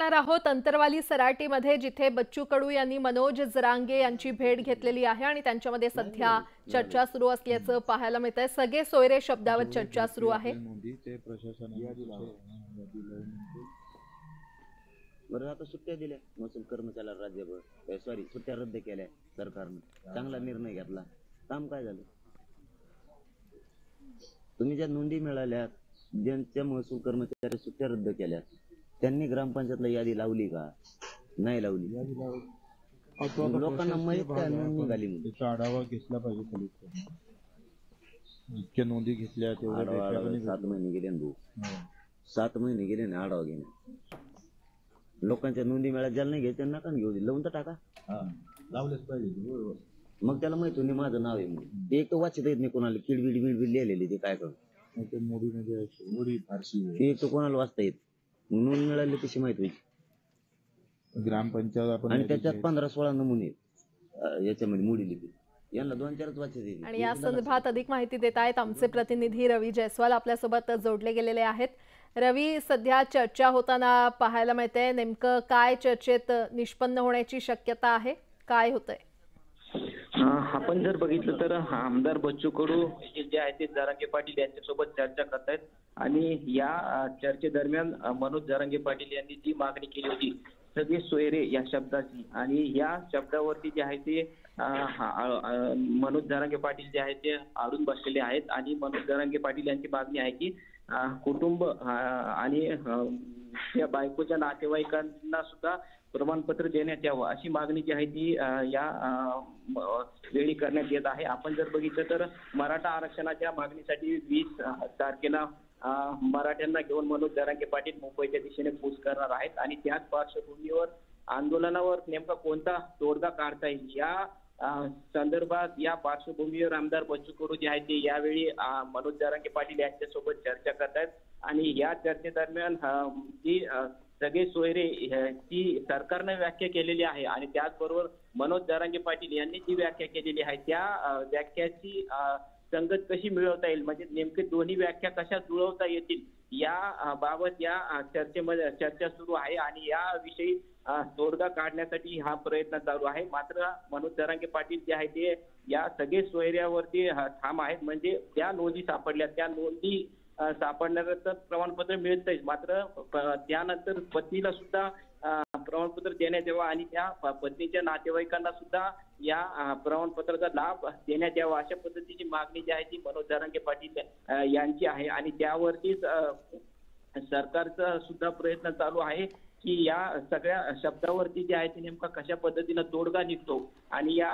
जाणार आहोत अंतरवाली सराटीमध्ये जिथे बच्चू कडू यांनी मनोज जरांगे यांची भेट घेतलेली आहे आणि त्यांच्यामध्ये सध्या चर्चा सुरू असल्याचं पाहायला मिळत आहे सगळे सोयरे शब्दावर चर्चा सुरू आहे. बरं आता सुट्ट्या दिल्या. महसूल कर्मचाऱ्याला राज्यभर सॉरी सुट्ट्या रद्द केल्या सरकारनं. चांगला निर्णय घेतला. काम काय झालं? तुम्ही ज्या नोंदी मिळाल्या ज्यांच्या महसूल कर्मचारी सुट्ट्या रद्द केल्या त्यांनी ग्रामपंचायतला यादी लावली का? नाही लावली. लोकांना माहीत काय नोंद निघाली म्हणून. त्याचा आढावा घेतला पाहिजे इतक्या नोंदी घेतल्या तेवढ्या आढावा आढावा सात महिने गेले ना भाऊ. नाही. सात महिने गेले ना आढावा घेणे. लोकांच्या नोंदी मिळाल्या ज्याला नाही घ्यायच्या नका ना घेऊ दे लावून तर टाका. लावलेच पाहिजे बरोबर मग त्याला माहीत होती माझं नाव आहे म्हणून. ते एक तर वाचता येत नाही कोणाला. किडबिड बिडबिड लिहिलेली ते काय करू? ते मोडीमध्ये मोडी फारशी आहे. ते एक तर कोणाला वाचता येत? नोंद मिळाली कशी माहीत होईल ग्रामपंचायत आपण आणि त्याच्यात पंधरा सोळा नमुने आहेत. अं, याच्यामध्ये मोडी लिपी यांना दोन चारच वाचता येते आणि या संदर्भात अधिक माहिती देत आहेत आमचे प्रतिनिधी रवी जयस्वाल आपल्यासोबत जोडले गेलेले आहेत. रवी सध्या चर्चा होताना पाहायला मिळते नेमकं काय चर्चेत निष्पन्न होण्याची शक्यता आहे? काय होतंय? आपण जर बघितलं तर आमदार बच्चू कडू जे आहेत ते जरांगे पाटील यांच्यासोबत चर्चा करतायत. आणि या चर्चेदरम्यान मनोज जरांगे पाटील यांनी जी मागणी केली होती सगळे सोयरे या शब्दाची. आणि या शब्दावरती जे आहे ते मनोज जरांगे पाटील जे आहेत ते आडून बसलेले आहेत. आणि मनोज जरांगे पाटील यांची मागणी आहे की कुटुंब आणि या बायकोच्या नातेवाईकांना सुद्धा प्रमाणपत्र देण्यात यावं अशी मागणी जी आहे ती या वेळी करण्यात येत आहे. आपण जर बघितलं तर मराठा आरक्षणाच्या मागणीसाठी वीस तारखेला मराठ्यांना घेऊन मनोज जरांगे पाटील मुंबईच्या दिशेने कूच करणार आहेत आणि त्याच पार्श्वभूमीवर आंदोलनावर नेमका कोणता तोडगा काढता येईल? या संदर्भात या पार्श्वभूमीवर आमदार बच्चू कडू जे आहेत ते यावेळी मनोज जरांगे पाटील यांच्यासोबत चर्चा करतायत. आणि या चर्चेदरम्यान अ, जी सगळे सोयरे ती सरकारनं व्याख्या केलेली आहे आणि त्याचबरोबर मनोज जरांगे पाटील यांनी जी व्याख्या केलेली आहे त्या व्याख्याची संगत कशी मिळवता येईल? म्हणजे नेमके दोन्ही व्याख्या कशा जुळवता येतील? या बाबत या चर्चेमध्ये चर्चा सुरू आहे आणि याविषयी अ, तोडगा काढण्यासाठी हा प्रयत्न चालू आहे. मात्र मनोज जरांगे पाटील जे आहे ते या सगळे सोयऱ्यावरती ठाम आहेत. म्हणजे त्या नोंदी सापडल्या. त्या नोंदी सापडल्यानंतर प्रमाणपत्र मिळतंय मात्र त्यानंतर पत्नीला सुद्धा प्रमाणपत्र देण्यात यावं आणि त्या पत्नीच्या नातेवाईकांना सुद्धा या प्रमाणपत्राचा लाभ देण्यात यावा अशा पद्धतीची मागणी जी आहे ती मनोज जरांगे पाटील यांची आहे आणि त्यावरतीच सरकारचा सुद्धा प्रयत्न चालू आहे की या सगळ्या शब्दावरती जे आहे ते नेमका कशा पद्धतीनं तोडगा निघतो आणि या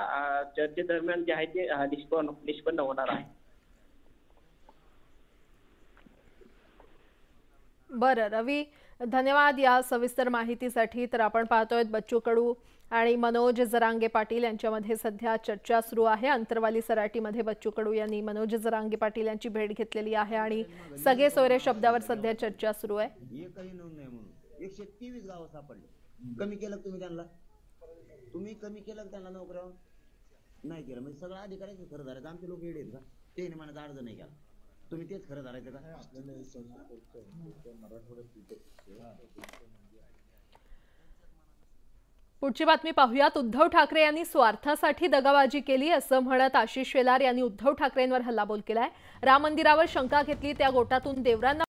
चर्चेदरम्यान जे आहे ते निष्पन्न निष्पन्न होणार आहे. बरं रवी धन्यवाद या सविस्तर माहितीसाठी. तर आपण पाहतोय बच्चू कडू आणि मनोज जरांगे पाटील यांच्यामध्ये सध्या चर्चा सुरू आहे. अंतरवाली सराटीमध्ये बच्चू कडू यांनी मनोज जरांगे पाटील यांची भेट घेतलेली आहे आणि सगळे सोयरे शब्दावर सध्या चर्चा सुरू आहे. एकशे तेवीस गावं सापडले. कमी केलं तुम्ही त्यांना? तुम्ही कमी केलं त्यांना नोकऱ्या नाही केलं. म्हणजे सगळ्या अधिकाऱ्याच खरं झालं आमचे लोक येडे का? ते म्हणायचं अर्ज नाही केला. तुम्ही तेच खरं धरायचं का? पुढची बातमी पाहूयात. उद्धव ठाकरे यांनी स्वार्थासाठी दगाबाजी केली असं म्हणत आशिष शेलार यांनी उद्धव ठाकरेंवर हल्लाबोल केलाय. राम मंदिरावर शंका घेतली त्या गोटातून देवरांना